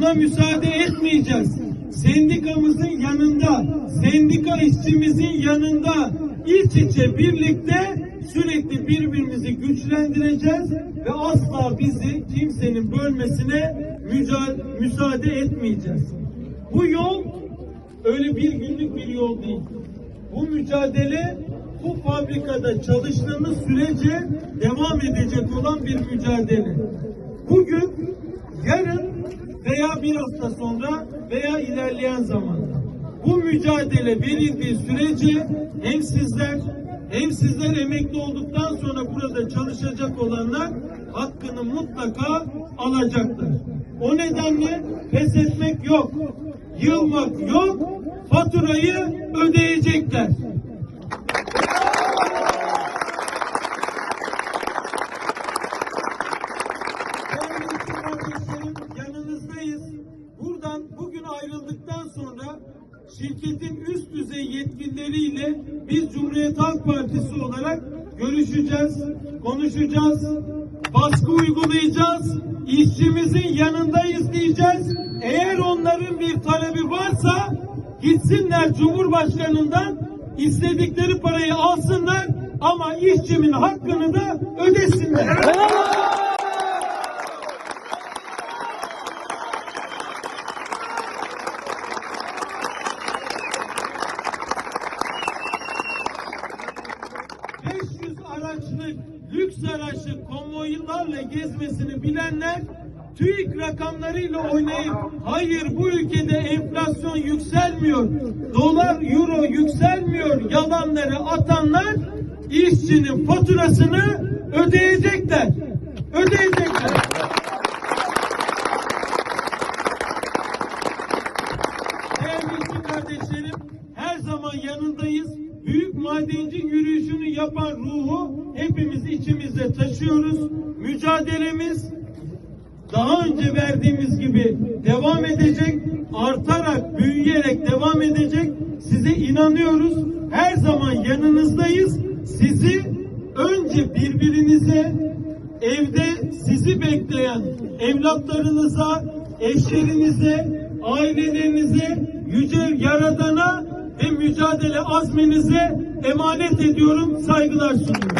Buna müsaade etmeyeceğiz. Sendikamızın yanında, sendika işçimizin yanında iç içe birlikte sürekli birbirimizi güçlendireceğiz ve asla bizi kimsenin bölmesine müsaade etmeyeceğiz. Bu yol öyle bir günlük bir yol değil. Bu mücadele bu fabrikada çalıştığımız sürece devam edecek olan bir mücadele. Bugün, yarın veya bir hafta sonra veya ilerleyen zamanda bu mücadele verildiği sürece hem sizler hem sizler emekli olduktan sonra burada çalışacak olanlar hakkını mutlaka alacaklar. O nedenle pes etmek yok, yılmak yok, faturayı ödeyecekler. Değerli işçi kardeşlerim yanınızdayız. Buradan bugün ayrıldıktan sonra şirketin üst düzey yetkilileriyle biz Cumhuriyet Halk Partisi olarak görüşeceğiz, konuşacağız, baskı uygulayacağız, işçimizin yanındayız diyeceğiz. Eğer onların bir talebi varsa gitsinler Cumhurbaşkanı'ndan istedikleri parayı alsınlar ama işçimin hakkını da ödesinler. ...500 araçlık, lüks araçlı konvoylarla gezmesini bilenler... TÜİK rakamlarıyla oynayıp... ...hayır bu ülkede enflasyon yükselmiyor... ...dolar, euro yükselmiyor yalanları atanlar... ...işçinin faturasını ödeyecekler. Ödeyecekler. Değerli kardeşlerim, her zaman yanındayız. Madenci yürüyüşünü yapan ruhu hepimiz içimizde taşıyoruz. Mücadelemiz daha önce verdiğimiz gibi devam edecek, artarak, büyüyerek devam edecek. Size inanıyoruz. Her zaman yanınızdayız. Sizi önce birbirinize, evde sizi bekleyen evlatlarınıza, eşlerinize, ailelerinize, yüce yaradana mücadele azminize emanet ediyorum, saygılar sunuyorum.